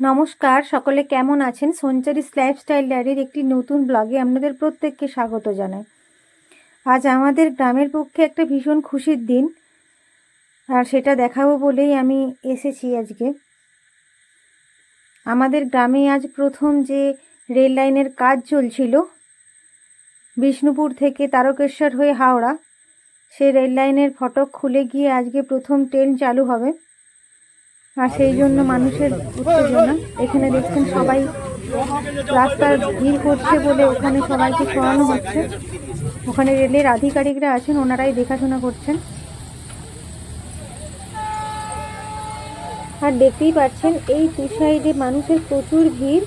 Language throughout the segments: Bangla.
নমস্কার, সকলে কেমন আছেন? সঞ্চারিস লাইফস্টাইল ডায়েরির একটি নতুন ব্লগে আপনাদের প্রত্যেককে স্বাগত জানাই। আজ আমাদের গ্রামের পক্ষে একটা ভীষণ খুশির দিন, আর সেটা দেখাবো বলেই আমি এসেছি আজকে। আমাদের গ্রামে আজ প্রথম যে রেল লাইনের কাজ চলছিল, বিষ্ণুপুর থেকে তারকেশ্বর হয়ে হাওড়া, সে রেল লাইনের ফটক খুলে গিয়ে আজকে প্রথম ট্রেন চালু হবে। আর সেই জন্য মানুষের উত্তেজনা। এখানে দেখছেন সবাই রাস্তার ভিড় করছে বলে ওখানে সবাইকে শোয়ানো হচ্ছে। ওখানে রেলের আধিকারিকরা আছেন, ওনারাই দেখাশোনা করছেন। আর দেখতেই পাচ্ছেন, এই দু সাইডে মানুষের প্রচুর ভিড়।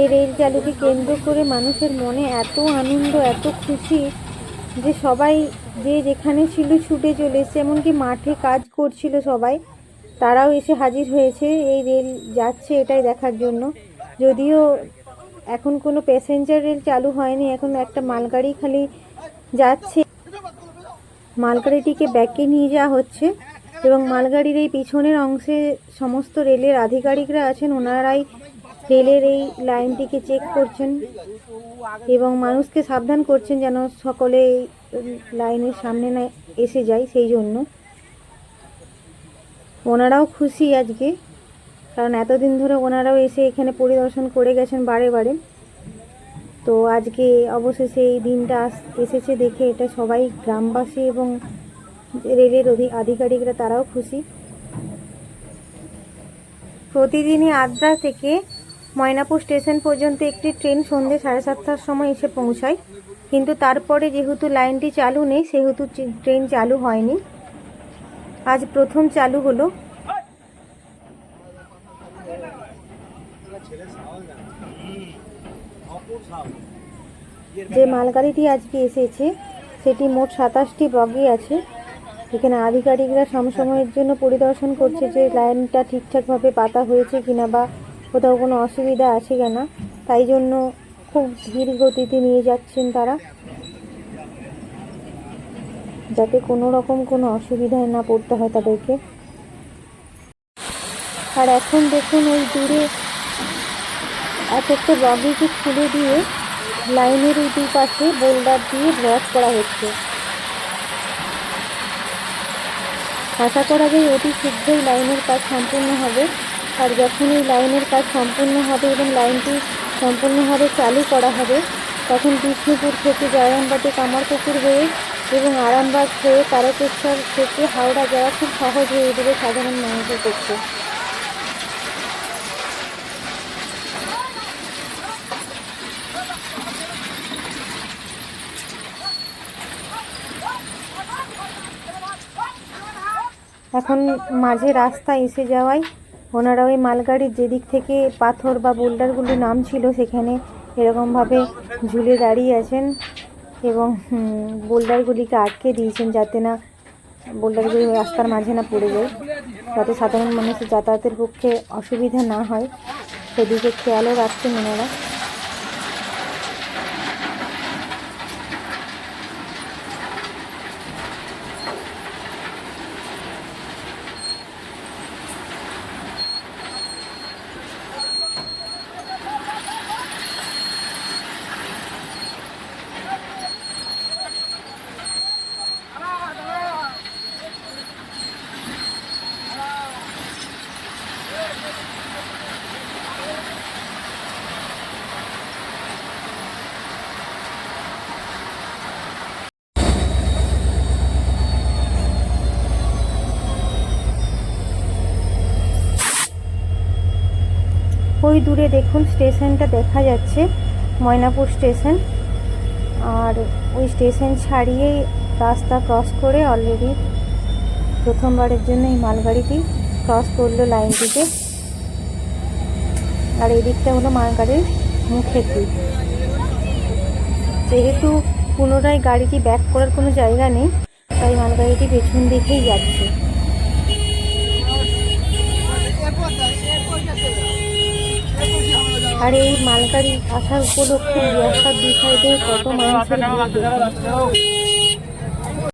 এই রেল চালুকে কেন্দ্র করে মানুষের মনে এত আনন্দ, এত খুশি যে সবাই যে যেখানে ছিল ছুটে চলে এসছে, এমনকি মাঠে কাজ করছিল সবাই। তারাও এসে হাজির হয়েছে, এই রেল যাচ্ছে এটাই দেখার জন্য। যদিও এখন কোনো প্যাসেঞ্জার রেল চালু হয়নি, এখন একটা মালগাড়ি খালি যাচ্ছে। মালগাড়িটিকে ব্যাকে নিয়ে যাওয়া হচ্ছে এবং মালগাড়ির এই পিছনের অংশে সমস্ত রেলের আধিকারিকরা আছেন, ওনারাই রেলের এই লাইনটিকে চেক করছেন এবং মানুষকে সাবধান করছেন যেন সকলে এই লাইনের সামনে না এসে যায়, সেই জন্য। ওনারাও খুশি আজকে। কারণ এতদিন ধরে ওনারাও এসে এখানে পরিদর্শন করে গেছেন বারে বারে। তো আজকে অবশেষে এই দিনটা আস- এসেছে দেখে এটা সবাই গ্রামবাসী এবং রেলের আধিকারিকরা তারাও খুশি। প্রতিদিনই আদ্রা থেকে ময়নাপুর স্টেশন পর্যন্ত একটি ট্রেন সন্ধ্যে সাড়ে সাতটার সময় এসে পৌঁছায়। কিন্তু তারপরে যেহেতু লাইনটি চালু নেই, সেহেতু ট্রেন চালু হয়নি। আজ প্রথম চালু হলো। যে মালগাড়িটি আজকে এসেছে, সেটি মোট সাতাশটি বগি আছে। এখানে আধিকারিকরা সমসময়ের জন্য পরিদর্শন করছে যে লাইনটা ঠিকঠাকভাবে পাতা হয়েছে কিনা বা কোথাও কোনো অসুবিধা আছে কিনা। তাই জন্য খুব ধীর গতিতে নিয়ে যাচ্ছেন তারা। যাতে কোনো রকম কোনো অসুবিধায় না পড়তে হয় তাদেরকে। আর এখন দেখুন ওই দূরে এক একটা বগিকে খুলে দিয়ে লাইনের ওই দুই পাশে বোল্ডার দিয়ে ব্লক করা হচ্ছে। আশা করা যায় অতি শীঘ্রই লাইনের কাজ সম্পূর্ণ হবে। আর যখন এই লাইনের কাজ সম্পূর্ণ হবে এবং লাইনটি সম্পূর্ণভাবে চালু করা হবে, তখন বিষ্ণুপুর থেকে জয়রামবাটি কামারপুকুর হয়ে এবং আরামবাগ হয়ে তারকেশ্বর থেকে হাওড়া যাওয়া খুব সহজ হয়ে যাবে সাধারণ মানুষের পক্ষে। এখন মাঝে রাস্তা এসে যাওয়ায় ওনারা ওই মালগাড়ির যেদিক থেকে পাথর বা বোল্ডারগুলো নাম ছিল সেখানে এরকমভাবে ঝুলে দাঁড়িয়ে আছেন। এবং বোল্ডারগুলিকে আটকে দিয়েছেন যাতে না বোল্ডারগুলি রাস্তার মাঝে না পড়ে যায়, যাতে সাধারণ মানুষের যাতায়াতের পক্ষে অসুবিধা না হয়। সেদিকে খেয়ালও রাখছেন ওনারা। ওই দূরে দেখুন, স্টেশনটা দেখা যাচ্ছে, ময়নাপুর স্টেশন। আর ওই স্টেশন ছাড়িয়েই রাস্তা ক্রস করে অলরেডি প্রথমবারের জন্য এই মালগাড়িটি ক্রস করল লাইনটিকে আর এই দিকটা হলো মালগাড়ির মুখের দিক। যেহেতু পুনরায় গাড়িটি ব্যাক করার কোনো জায়গা নেই, তাই মালগাড়িটি পেছন দিকেই যাচ্ছে। আর এই মালগাড়ি আসার উপলক্ষে রাস্তার দুই কত মানুষের ভিড় দেখুন।